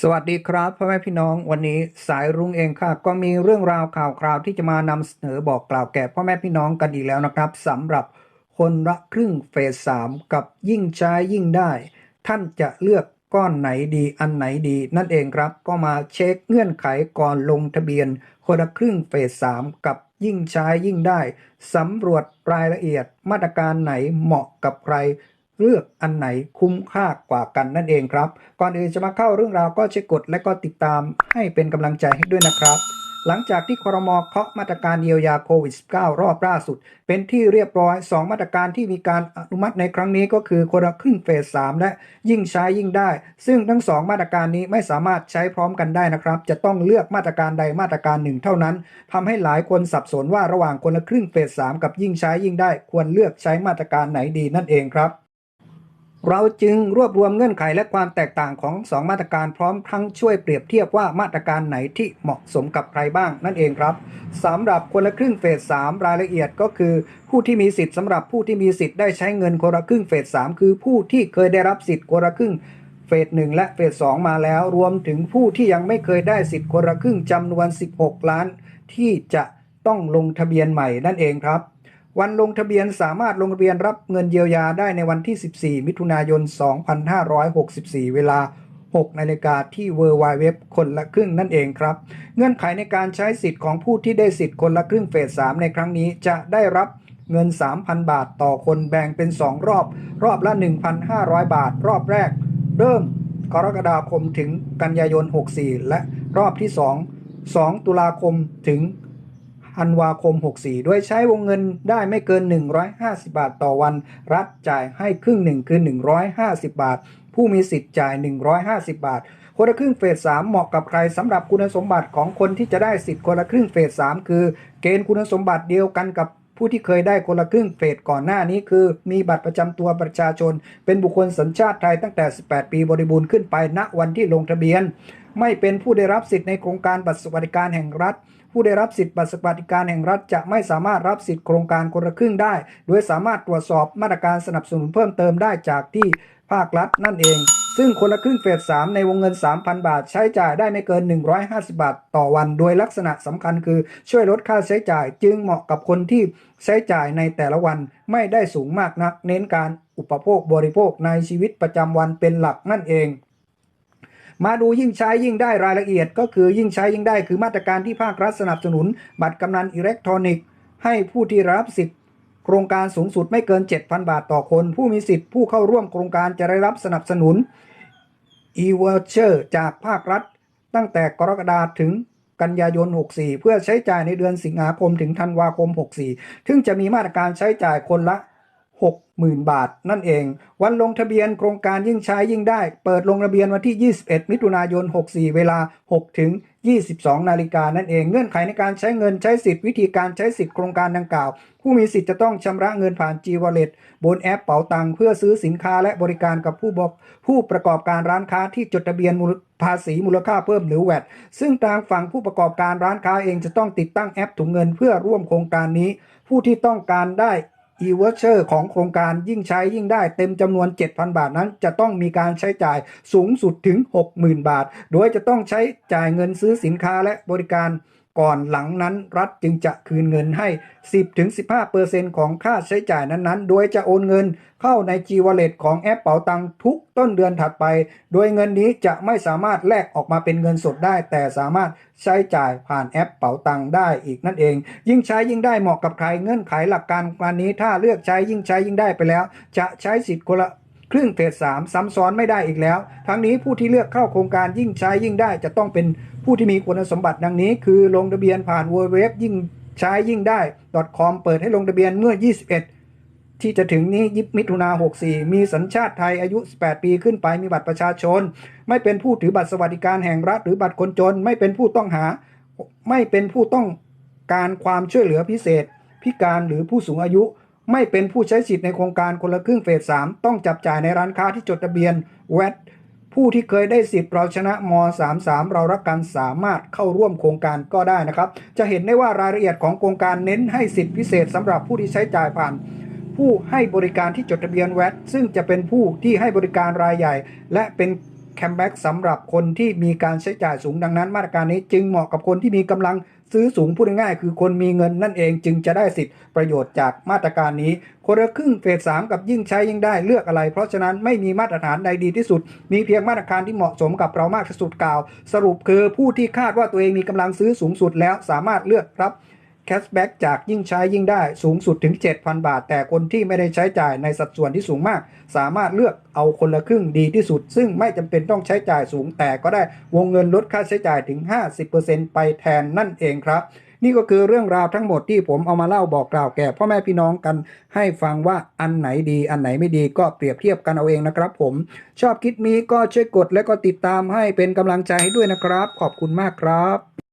สวัสดีครับพ่อแม่พี่น้องวันนี้สายรุ้งเองค่ะ ก็มีเรื่องราวข่าวคราวที่จะมานำเสนอบอกกล่าวแก่พ่อแม่พี่น้องกันอีกแล้วนะครับสำหรับคนละครึ่งเฟสสามกับยิ่งใช้ยิ่งได้ ท่านจะเลือกก้อนไหนดีอันไหนดี นั่นเองครับก็มาเช็คเงื่อนไขก่อนลงทะเบียน คนละครึ่งเฟสสามกับยิ่งใช้ยิ่งได้สำรวจรายละเอียดมาตรการไหนเหมาะกับใคร เลือกอันไหนคุ้มค่ากว่ากันนั่นเองครับ ก่อนอื่นจะมาเข้าเรื่องราวก็ช่วยกดและก็ติดตามให้เป็นกำลังใจให้ด้วยนะครับหลังจากที่ครมเคาะมาตรการเยียวยาโควิด -19 รอบล่าสุด เป็นที่เรียบร้อย 2 มาตรการที่มีการอนุมัติในครั้งนี้ก็คือคนละครึ่งเฟส 3 และยิ่งใช้ยิ่งได้ ซึ่งทั้ง 2 มาตรการนี้ไม่สามารถใช้พร้อมกันได้นะครับ จะต้องเลือกมาตรการใดมาตรการหนึ่งเท่านั้นทำให้หลายคนสับสนว่าระหว่างคนละครึ่งเฟส 3 กับยิ่งใช้ยิ่งได้ ควรเลือกใช้มาตรการไหนดีนั่นเองครับ เราจึงรวบรวมเงื่อนไขและความแตกต่างของ 2 มาตรการพร้อมทั้งช่วยเปรียบเทียบว่ามาตรการไหนที่เหมาะสมกับใครบ้างนั่นเองครับสำหรับคนละครึ่งเฟส 3 รายละเอียดก็คือ ผู้ที่มีสิทธิ์สำหรับผู้ที่มีสิทธิ์ได้ใช้เงินคนละครึ่งเฟส 3 คือผู้ที่เคยได้รับสิทธิ์คนละครึ่งเฟส1และเฟส2มาแล้ว รวมถึงผู้ที่ยังไม่เคยได้สิทธิ์คนละครึ่งจำนวน 16 ล้าน ที่จะต้องลงทะเบียนใหม่นั่นเองครับ วันลงทะเบียนสามารถลงทะเบียนรับเงินเยียวยาได้ในวันที่ 14 มิถุนายน 2564 เวลา 6 นาฬิกาที่ w w w คนละครึ่งนั่นเองครับ เงื่อนไขในการใช้สิทธิ์ของผู้ที่ได้สิทธิ์คนละครึ่งเฟส 3 ในครั้งนี้จะได้รับเงิน 3,000 บาทต่อคนแบ่งเป็น 2 รอบ รอบละ 1,500 บาท รอบแรก เริ่มกรกฎาคมถึงกันยายน 64 และรอบที่ 2 2 ตุลาคมถึง ธันวาคม 64โดยใช้วงเงินได้ไม่เกิน 150 บาทต่อวัน รัฐจ่ายให้ครึ่งหนึ่งคือ 150 บาท ผู้มีสิทธิ์จ่าย 150 บาทคนละครึ่งเฟส3เหมาะกับใครสำหรับคุณสมบัติของคนที่จะได้สิทธิ์คนละครึ่งเฟส3คือ เกณฑ์คุณสมบัติเดียวกันกับผู้ที่เคยได้คนละครึ่งเฟสก่อนหน้านี้คือ มีบัตรประจำตัวประชาชน เป็นบุคคลสัญชาติไทยตั้งแต่ 18 ปีบริบูรณ์ขึ้นไปณวันที่ลงทะเบียน ไม่เป็นผู้ได้รับสิทธิ์ในโครงการบัตรสวัสดิการแห่งรัฐ ผู้ได้รับสิทธิ์บัตรสวัสดิการแห่งรัฐจะไม่สามารถรับสิทธิ์โครงการคนละครึ่งได้ โดยสามารถตรวจสอบมาตรการสนับสนุนเพิ่มเติมได้จากที่ภาครัฐนั่นเอง ซึ่งคนละครึ่งเฟส 3 ในวงเงิน 3,000 บาท ใช้จ่ายได้ไม่เกิน 150 บาท ต่อวัน โดยลักษณะสำคัญคือช่วยลดค่าใช้จ่าย จึงเหมาะกับคนที่ใช้จ่ายในแต่ละวันไม่ได้สูงมากนัก เน้นการอุปโภคบริโภคในชีวิตประจำวันเป็นหลักนั่นเอง มาดูยิ่งใช้ยิ่งได้รายละเอียด ก็คือยิ่งใช้ยิ่งได้คือมาตรการที่ภาครัฐสนับสนุน บัตรกำนันอิเล็กทรอนิกส์ ให้ผู้ที่รับสิทธิ์โครงการสูงสุดไม่เกิน 7,000 บาทต่อคน ผู้มีสิทธิ์ผู้เข้าร่วมโครงการจะได้รับสนับสนุน e-voucher จากภาครัฐ ตั้งแต่กรกฎาคมถึงกันยายน 64 เพื่อใช้จ่ายในเดือนสิงหาคมถึงธันวาคม 64 ซึ่งจะมีมาตรการใช้จ่ายคนละ 60,000 บาท นั่นเอง วันลงทะเบียนโครงการยิ่งใช้ยิ่งได้ เปิดลงทะเบียนวันที่ 21 มิถุนายน 64 เวลา 6 ถึง 22 นาฬิกานั่นเอง เงื่อนไขในการใช้เงินใช้สิทธิ์วิธีการใช้สิทธิ์โครงการดังกล่าว ผู้มีสิทธิ์จะต้องชำระเงินผ่าน G Wallet บนแอปเป๋าตังเพื่อซื้อสินค้าและบริการกับผู้บอกผู้ประกอบการร้านค้าที่จดทะเบียนภาษีมูลค่าเพิ่มหรือแวดซึ่งทางฝั่งผู้ประกอบการร้านค้าเองจะต้องติดตั้งแอปถุงเงินเพื่อร่วมโครงการนี้ ผู้ที่ต้องการได้ e-voucher ของโครงการยิ่งใช้ยิ่งได้เต็มจำนวน 7,000 บาทนั้น จะต้องมีการใช้จ่ายสูงสุดถึง 60,000 บาท โดยจะต้องใช้จ่ายเงินซื้อสินค้าและบริการ ก่อนหลังนั้นรัฐจึงจะคืนเงินให้ 10-15%ของค่าใช้จ่ายนั้นๆ โดยจะโอนเงินเข้าใน G Wallet ของแอปเป๋าตังทุกต้นเดือนถัดไป โดยเงินนี้จะไม่สามารถแลกออกมาเป็นเงินสดได้ แต่สามารถใช้จ่ายผ่านแอปเป๋าตังได้อีกนั่นเอง ยิ่งใช้ยิ่งได้เหมาะกับใครเงื่อนไขหลักการการนี้ถ้าเลือกใช้ยิ่งใช้ยิ่งได้ไปแล้ว จะใช้สิทธิ์คนละ ครึ่งเฟสสามซ้ำซ้อนไม่ได้อีกแล้ว ทั้งนี้ผู้ที่เลือกเข้าโครงการยิ่งใช้ยิ่งได้จะต้องเป็นผู้ที่มีคุณสมบัติดังนี้ คือลงทะเบียนผ่าน w w w ยิ่งใช้ยิ่งได้ .com เปิดให้ลงทะเบียนเมื่อ 21 ที่จะถึงนี้ยิบมิถุนา64 มีสัญชาติไทยอายุ 18 ปีขึ้นไปมีบัตรประชาชน ไม่เป็นผู้ถือบัตรสวัสดิการแห่งรัฐหรือบัตรคนจน ไม่เป็นผู้ต้องหา ไม่เป็นผู้ต้องการความช่วยเหลือพิเศษ พิการหรือผู้สูงอายุ ไม่เป็นผู้ใช้สิทธิ์ในโครงการคนละครึ่งเฟส3ต้องจับจ่ายในร้านค้าที่จดทะเบียนแวดผู้ที่เคยได้สิทธิ์เราชนะม 33 เรารักกันสามารถเข้าร่วมโครงการก็ได้นะครับ จะเห็นได้ว่ารายละเอียดของโครงการเน้นให้สิทธิพิเศษสำหรับผู้ที่ใช้จ่ายผ่าน ผู้ให้บริการที่จดทะเบียนแวดซึ่งจะเป็นผู้ที่ให้บริการรายใหญ่ และเป็น แคมแบ็กสำหรับคนที่มีการใช้จ่ายสูงดังนั้นมาตรการนี้จึงเหมาะกับคนที่มีกำลังซื้อสูงพูดง่ายๆคือคนมีเงินนั่นเองจึงจะได้สิทธิประโยชน์จากมาตรการนี้ คนละครึ่งเฟสสามกับยิ่งใช้ยิ่งได้เลือกอะไร เพราะฉะนั้นไม่มีมาตรฐานใดดีที่สุด มีเพียงมาตรการที่เหมาะสมกับเรามากที่สุดกล่าว สรุปคือผู้ที่คาดว่าตัวเองมีกำลังซื้อสูงสุดแล้วสามารถเลือกรับ แคชแบ็กจากยิ่งใช้ยิ่งได้สูงสุดถึง 7,000 บาท แต่คนที่ไม่ได้ใช้จ่ายในสัดส่วนที่สูงมาก สามารถเลือกเอาคนละครึ่งดีที่สุด ซึ่งไม่จำเป็นต้องใช้จ่ายสูงแต่ก็ได้วงเงินลดค่าใช้จ่ายถึง 50%ไปแทนนั่นเองครับ นี่ก็คือเรื่องราวทั้งหมดที่ผมเอามาเล่าบอกกล่าวแก่พ่อแม่พี่น้องกันให้ฟังว่าอันไหนดีอันไหนไม่ดีก็เปรียบเทียบกันเอาเองนะครับ ผม ชอบคลิปนี้ก็ช่วยกดและก็ติดตามให้เป็นกำลังใจให้ด้วยนะครับ ขอบคุณมากครับ